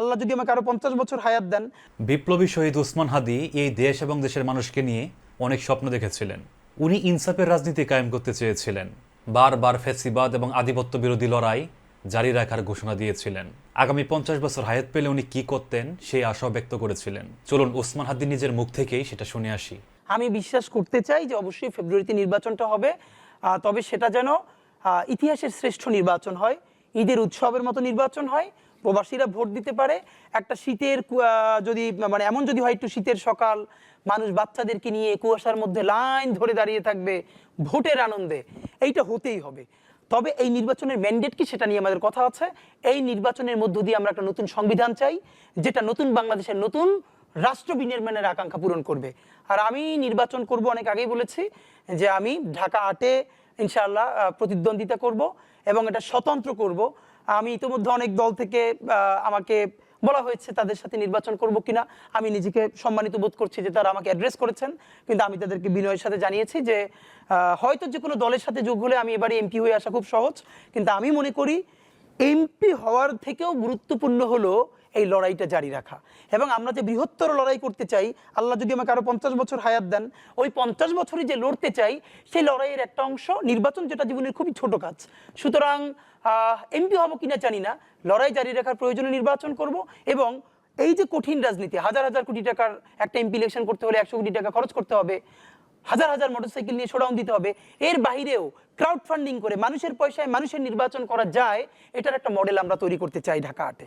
আল্লাহ যদি আমাকে আরও পঞ্চাশ বছর হায়াত দেন। বিপ্লবী শহীদ উসমান হাদি এই দেশ এবং দেশের মানুষকে নিয়ে অনেক স্বপ্ন দেখেছিলেন। উনি ইনসাফের রাজনীতি কায়েম করতে চেয়েছিলেন। বারবার ফেসিবাদ এবং আধিপত্য বিরোধী লড়াই জারি রাখার ঘোষণা দিয়েছিলেন। আগামী পঞ্চাশ বছর হায়াত পেলে উনি কি করতেন সেই আশাও ব্যক্ত করেছিলেন। চলুন উসমান হাদি নিজের মুখ থেকেই সেটা শুনে আসি। আমি বিশ্বাস করতে চাই যে অবশ্যই ফেব্রুয়ারিতে নির্বাচনটা হবে তবে সেটা যেন ইতিহাসের শ্রেষ্ঠ নির্বাচন হয় ঈদের উৎসবের মতো নির্বাচন হয় প্রবাসীরা ভোট দিতে পারে। একটা শীতের যদি মানে এমন যদি হয় একটু শীতের সকাল, মানুষ বাচ্চাদেরকে নিয়ে কুয়াশার মধ্যে লাইন ধরে দাঁড়িয়ে থাকবে ভোটের আনন্দে। এইটা হতেই হবে। তবে এই নির্বাচনের ম্যান্ডেট কি সেটা নিয়ে আমাদের কথা আছে। এই নির্বাচনের মধ্য দিয়ে আমরা একটা নতুন সংবিধান চাই, যেটা নতুন বাংলাদেশের নতুন রাষ্ট্র বিনির্মাণের আকাঙ্ক্ষা পূরণ করবে। আর আমি নির্বাচন করব, অনেক আগেই বলেছি যে আমি ঢাকা আটে ইনশাআল্লাহ প্রতিদ্বন্দ্বিতা করব এবং এটা স্বতন্ত্র করব। আমি ইতিমধ্যে অনেক দল থেকে আমাকে বলা হয়েছে তাদের সাথে নির্বাচন করব কিনা। আমি নিজেকে সম্মানিত বোধ করছি যে তারা আমাকে অ্যাড্রেস করেছেন। কিন্তু আমি তাদেরকে বিনয়ের সাথে জানিয়েছি যে হয়তো যে কোনো দলের সাথে যোগ হলে আমি এবারে এমপি হয়ে আসা খুব সহজ। কিন্তু আমি মনে করি এমপি হওয়ার থেকেও গুরুত্বপূর্ণ হলো এই লড়াইটা জারি রাখা। এবং আমরা যে বৃহত্তর লড়াই করতে চাই, আল্লাহ যদি আমাকে আরও পঞ্চাশ বছর হায়াত দেন, ওই পঞ্চাশ বছরই যে লড়তে চাই, সেই লড়াইয়ের একটা অংশ, নির্বাচন যেটা জীবনের খুবই ছোট কাজ। সুতরাং এমপি হব কিনা জানি না, লড়াই জারি রাখার প্রয়োজনে নির্বাচন করব এবং এই যে কঠিন রাজনীতি, হাজার হাজার কোটি টাকার একটা এমপি ইলেকশন করতে হলে একশো কোটি টাকা খরচ করতে হবে, হাজার হাজার মোটরসাইকেল নিয়ে শোডাউন দিতে হবে, এর বাইরেও ক্রাউড ফান্ডিং করে মানুষের পয়সায় মানুষের নির্বাচন করা যায়, এটার একটা মডেল আমরা তৈরি করতে চাই ঢাকা আটে।